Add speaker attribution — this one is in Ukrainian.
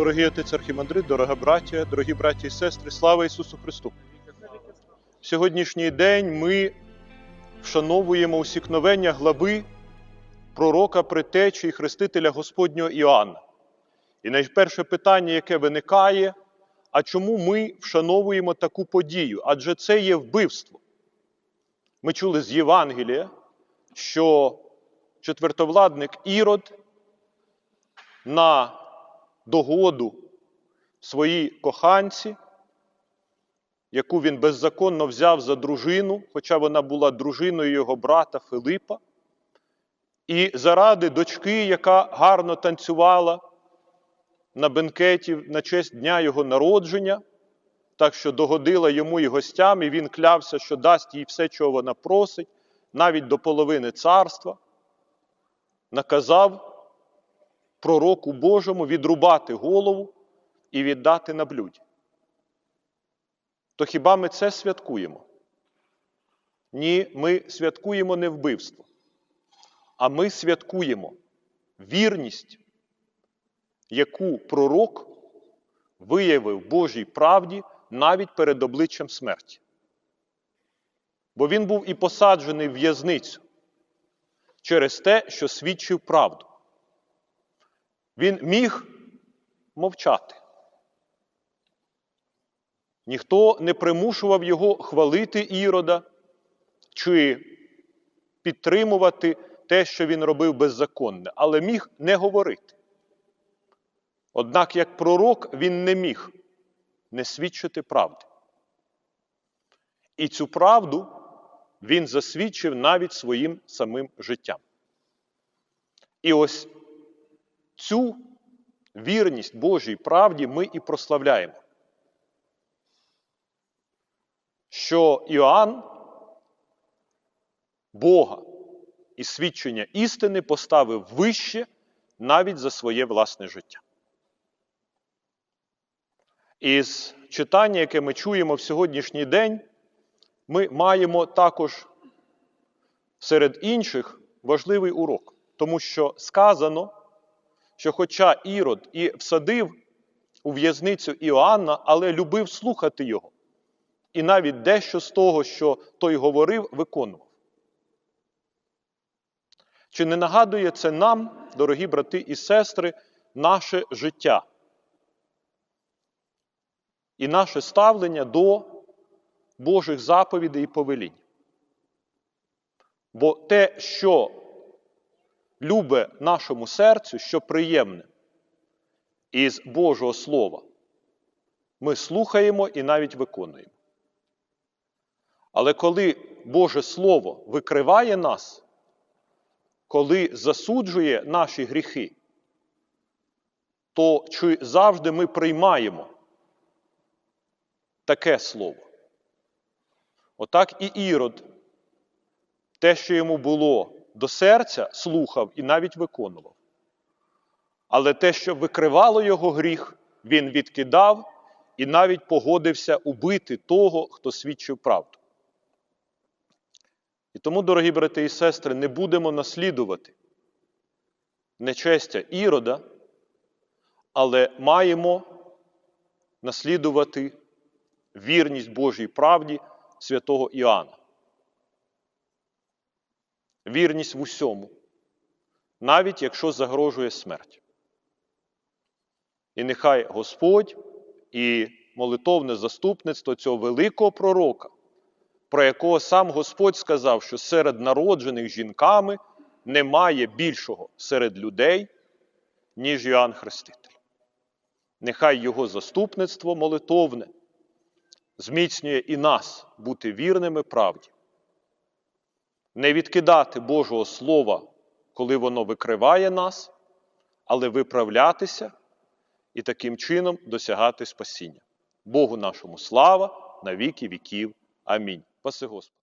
Speaker 1: Дорогі отець Архімандрит, дорога браття, дорогі браті і сестри, слава Ісусу Христу! В сьогоднішній день ми вшановуємо усікновення глави пророка притечі і хрестителя Господнього Іоанна. І найперше питання, яке виникає, а чому ми вшановуємо таку подію? Адже це є вбивство. Ми чули з Євангелія, що четвертовладник Ірод на догоду своїй коханці, яку він беззаконно взяв за дружину, хоча вона була дружиною його брата Филипа, і заради дочки, яка гарно танцювала на бенкеті на честь дня його народження, так що догодила йому і гостям, і він клявся, що дасть їй все, чого вона просить, навіть до половини царства, наказав пророку Божому відрубати голову і віддати на блюді. То хіба ми це святкуємо? Ні, ми святкуємо не вбивство, а ми святкуємо вірність, яку пророк виявив Божій правді навіть перед обличчям смерті. Бо він був і посаджений в в'язницю через те, що свідчив правду. Він міг мовчати. Ніхто не примушував його хвалити Ірода чи підтримувати те, що він робив беззаконне, але міг не говорити. Однак, як пророк, він не міг не свідчити правди. І цю правду він засвідчив навіть своїм самим життям. І ось цю вірність Божій правді ми і прославляємо. Що Іоанн Бога і свідчення істини поставив вище навіть за своє власне життя. Із читання, яке ми чуємо в сьогоднішній день, ми маємо також серед інших важливий урок, тому що сказано, що хоча Ірод і всадив у в'язницю Іоанна, але любив слухати його. І навіть дещо з того, що той говорив, виконував. Чи не нагадує це нам, дорогі брати і сестри, наше життя і наше ставлення до Божих заповідей і повелінь? Бо те, що любе нашому серцю, що приємне із Божого Слова, ми слухаємо і навіть виконуємо. Але коли Боже Слово викриває нас, коли засуджує наші гріхи, то чи завжди ми приймаємо таке слово? Отак і Ірод, те, що йому було до серця, слухав і навіть виконував. Але те, що викривало його гріх, він відкидав і навіть погодився убити того, хто свідчив правду. І тому, дорогі брати і сестри, не будемо наслідувати нечестя ірода, але маємо наслідувати вірність Божій правді святого Іоанна. Вірність в усьому, навіть якщо загрожує смерть. І нехай Господь і молитовне заступництво цього великого пророка про якого сам Господь сказав, що серед народжених жінками немає більшого серед людей, ніж Йоанн Хреститель. Нехай Його заступництво молитовне зміцнює і нас бути вірними правді, не відкидати Божого Слова, коли воно викриває нас, але виправлятися і таким чином досягати спасіння. Богу нашому слава на віки віків. Амінь. Паси Господи.